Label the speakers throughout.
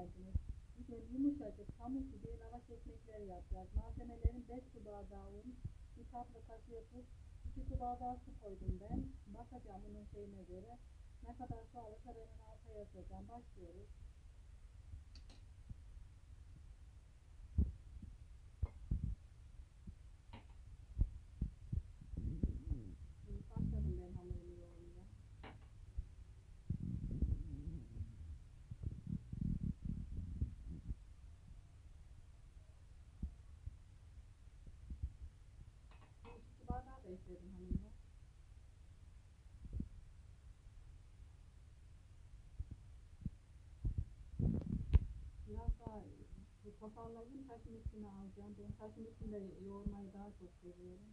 Speaker 1: geldiniz. Bugün yumuşacık pamuk gibi lavaş ekmekleri yapacağız. Malzemelerin 5 su bardağı un, bir tatlı kaşığı tuz, 2 su bardağı su koydum ben. Bakacağım bunun şeyine göre. Ne kadar su alırsa ben onu alta yazacağım. Başlıyoruz. Şimdi başladım ben hamurumu yoğurmaya. Bu iki su bardağı da ekledim hamuruma. Biraz daha bu toparlayayım taşın üstüne alacağım. Ben taşın üstünde yoğurmayı daha çok seviyorum.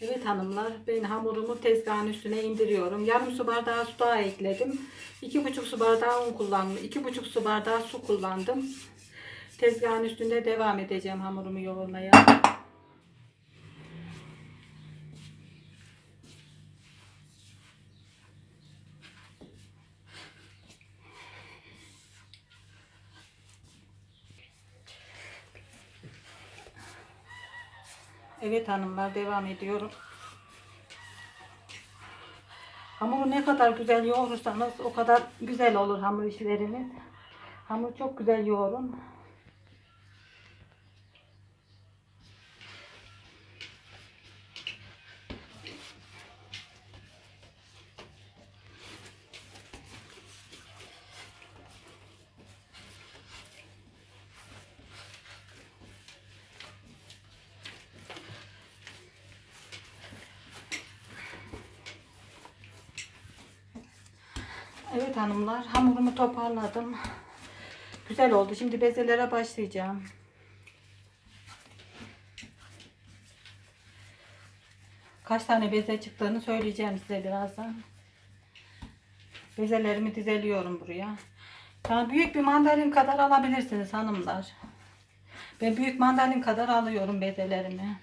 Speaker 1: Evet hanımlar ben hamurumu tezgahın üstüne indiriyorum. Yarım su bardağı su daha ekledim. İki buçuk su bardağı un kullandım. İki buçuk su bardağı su kullandım. Tezgahın üstünde devam edeceğim hamurumu yoğurmaya. Evet hanımlar devam ediyorum. Hamuru ne kadar güzel yoğurursanız o kadar güzel olur hamur işleriniz. Hamur çok güzel yoğurun. Evet hanımlar hamurumu toparladım. Güzel oldu. Şimdi bezelere başlayacağım. Kaç tane beze çıktığını söyleyeceğim size birazdan. Bezelerimi dizeliyorum buraya. Yani büyük bir mandalin kadar alabilirsiniz hanımlar. Ben büyük mandalin kadar alıyorum bezelerimi.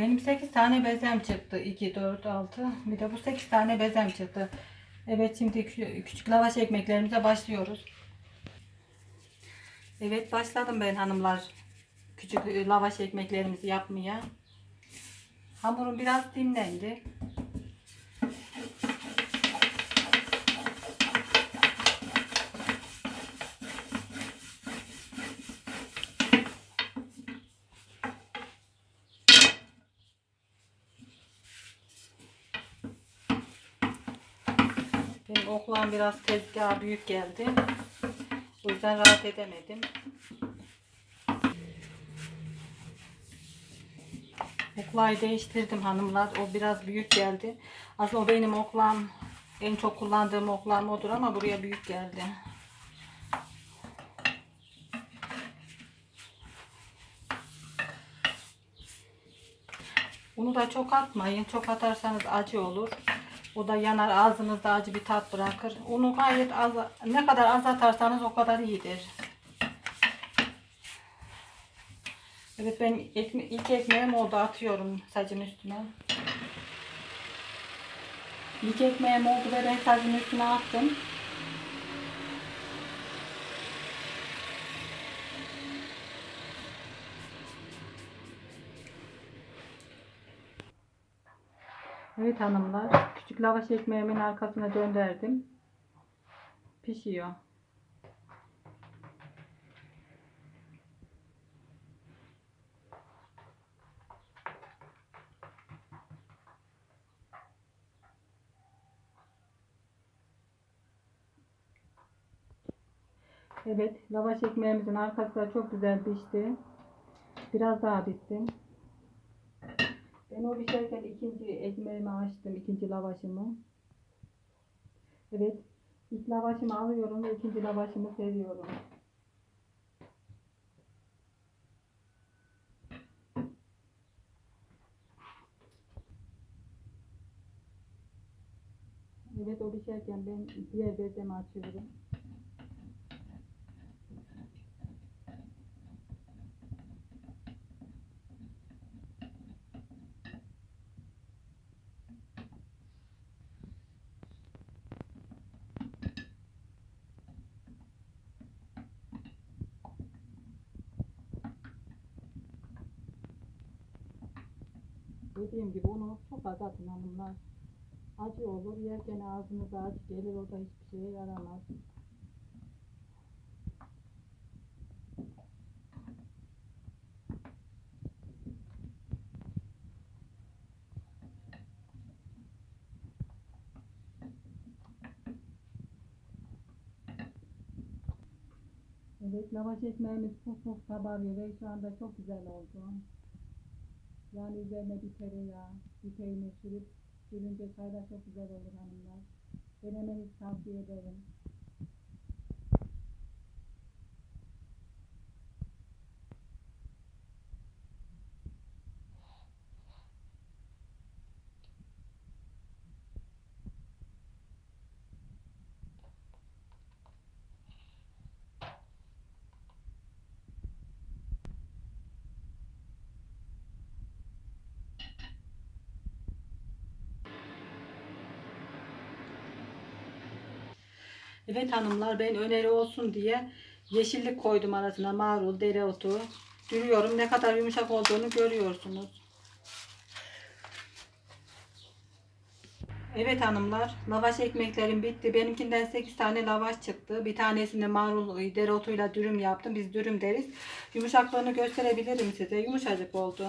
Speaker 1: Benim 8 tane bezem çıktı. 2, 4, 6. Bir de bu 8 tane bezem çıktı. Evet şimdi kü- küçük lavaş ekmeklerimize başlıyoruz. Evet başladım ben hanımlar. Küçük lavaş ekmeklerimizi yapmaya. Hamurum biraz dinlendi. Benim oklam biraz tezgah büyük geldi. O yüzden rahat edemedim. Oklayı değiştirdim hanımlar. O biraz büyük geldi. Aslında o benim oklam. En çok kullandığım oklam odur ama buraya büyük geldi. Unu da çok atmayın. Çok atarsanız acı olur. O da yanar ağzınızda acı bir tat bırakır. Unu gayet az, ne kadar az atarsanız o kadar iyidir. Evet ben ekme ilk ekmeğim oldu atıyorum sacın üstüne. İlk ekmeğim oldu ve ben sacın üstüne attım. Evet hanımlar, lavaş ekmeğimin arkasına döndürdüm. Pişiyor. Evet, lavaş ekmeğimizin arkası da çok güzel pişti. Biraz daha pişsin. Ben o pişerken ikinci ekmeğimi açtım, ikinci lavaşımı. Evet, ilk lavaşımı alıyorum ve ikinci lavaşımı seriyorum. Evet, o pişerken ben diğer bezemi açıyorum. Dediğim gibi unu çok az atın hanımlar. Acı olur. Yerken ağzınıza acı gelir. O da hiçbir şeye yaramaz. Evet, lavaş ekmeğimiz puf puf kabarıyor ve şu anda çok güzel oldu. Yani üzerine bir tereyağı, bir peynir sürüp sürünce çaylar çok güzel olur hanımlar. Denemenizi tavsiye ederim. Evet hanımlar ben öneri olsun diye yeşillik koydum arasına marul, dereotu. Dürüyorum ne kadar yumuşak olduğunu görüyorsunuz. Evet hanımlar lavaş ekmeklerim bitti. Benimkinden 8 tane lavaş çıktı. Bir tanesini marul dereotuyla dürüm yaptım. Biz dürüm deriz. Yumuşaklığını gösterebilirim size. Yumuşacık oldu.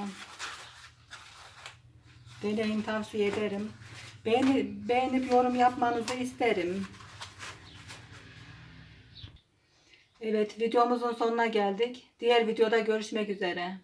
Speaker 1: Deneyin tavsiye ederim. Beğeni, beğenip yorum yapmanızı isterim. Evet videomuzun sonuna geldik. Diğer videoda görüşmek üzere.